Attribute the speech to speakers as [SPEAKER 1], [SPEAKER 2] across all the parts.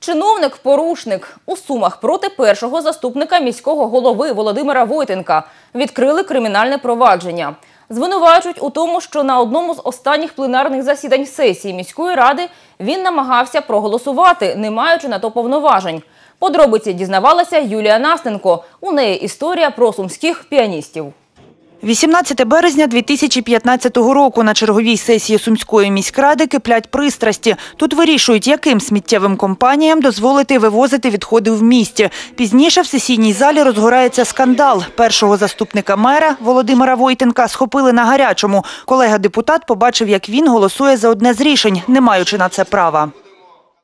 [SPEAKER 1] Чиновник-порушник у Сумах проти першого заступника міського голови Володимира Войтенка відкрили кримінальне провадження. Звинувачують у тому, що на одному з останніх пленарних засідань сесії міської ради він намагався проголосувати, не маючи на то повноважень. Подробиці дізнавалася Юлія Настенко. У неї історія про сумських піаністів.
[SPEAKER 2] 18 березня 2015 року на черговій сесії Сумської міськради киплять пристрасті. Тут вирішують, яким сміттєвим компаніям дозволити вивозити відходи в місті. Пізніше в сесійній залі розгорається скандал. Першого заступника мера Володимира Войтенка схопили на гарячому. Колега-депутат побачив, як він голосує за одне з рішень, не маючи на це права.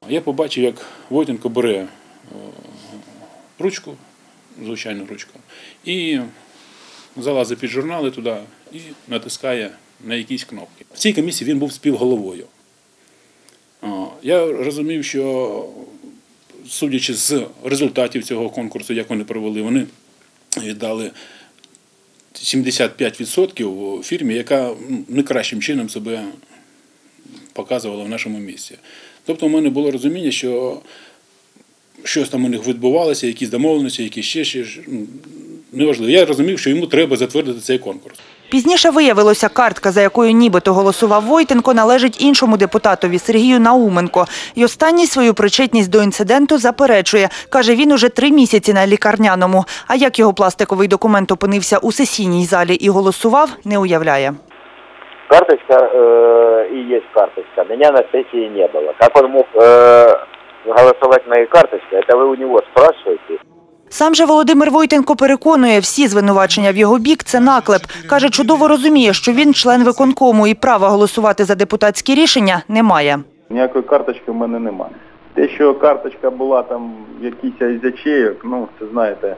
[SPEAKER 3] Я побачив, як Войтенко бере е, ручку, звичайну ручку, і залазить під журнали туди і натискає на якісь кнопки. В цій комісії він був співголовою. Я розумів, що судячи з результатів цього конкурсу, як вони провели, вони віддали 75% фірмі, яка м, не кращим чином себе показувала в нашому місті. Тобто, у мене було розуміння, що щось там у них відбувалося, якісь домовленості, якісь ще щось ну, Неважливо. Я розумів, що йому треба затвердити цей конкурс.
[SPEAKER 2] Пізніше виявилося, картка, за якою нібито голосував Войтенко, належить іншому депутатові Сергію Науменко. І останній свою причетність до інциденту заперечує. Каже, він уже три місяці на лікарняному. А як його пластиковий документ опинився у сесійній залі і голосував, не уявляє.
[SPEAKER 4] Карточка э, и есть карточка. Меня на сессии не было. Как он мог э, голосовать моей карточкой, это вы у него спрашиваете.
[SPEAKER 2] Сам же Володимир Войтенко переконує, всі звинувачення в його бік – це наклеп. Каже, чудово розуміє, що він член виконкому і права голосувати за депутатські рішення не має.
[SPEAKER 5] Ніякої карточки в мене немає. Те, що карточка була там в якійсь із ячеїв, ну це знаєте,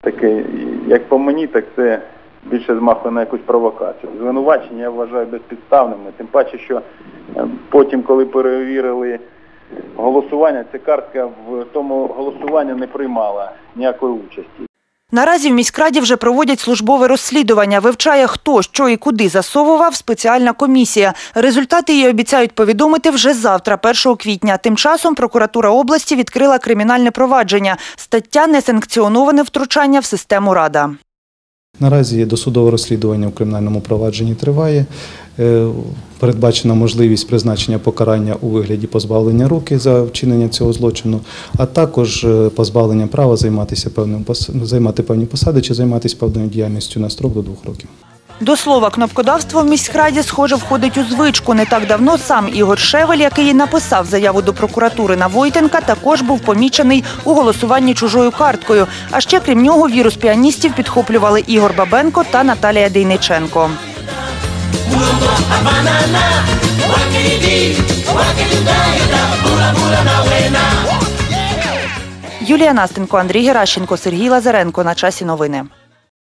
[SPEAKER 5] таке, як по мені, так це більше змахує на якусь провокацію. Звинувачення я вважаю безпідставними. Тим паче, що е, потім, коли перевірили голосування, ця картка в тому голосуванні не приймала ніякої участі.
[SPEAKER 2] Наразі в міськраді вже проводять службове розслідування. Вивчає, хто, що і куди засовував спеціальна комісія. Результати її обіцяють повідомити вже завтра, 1 квітня. Тим часом прокуратура області відкрила кримінальне провадження. Стаття «Несанкціоноване втручання в систему Рада».
[SPEAKER 6] Наразі досудове розслідування у кримінальному провадженні триває. Е, Передбачена можливість призначення покарання у вигляді позбавлення руки за вчинення цього злочину, а також е, позбавлення права займатися певним займати певні посади чи займатися певною діяльністю на строк до двох років.
[SPEAKER 2] До слова, кнопкодавство в міськраді, схоже, входить у звичку. Не так давно сам Ігор Шевель, який написав заяву до прокуратури на Войтенка, також був помічений у голосуванні чужою карткою. А ще, крім нього, вірус піаністів підхоплювали Ігор Бабенко та Наталія Дейниченко. Юлія Настенко, Андрій Геращенко, Сергій Лазаренко. На часі новини.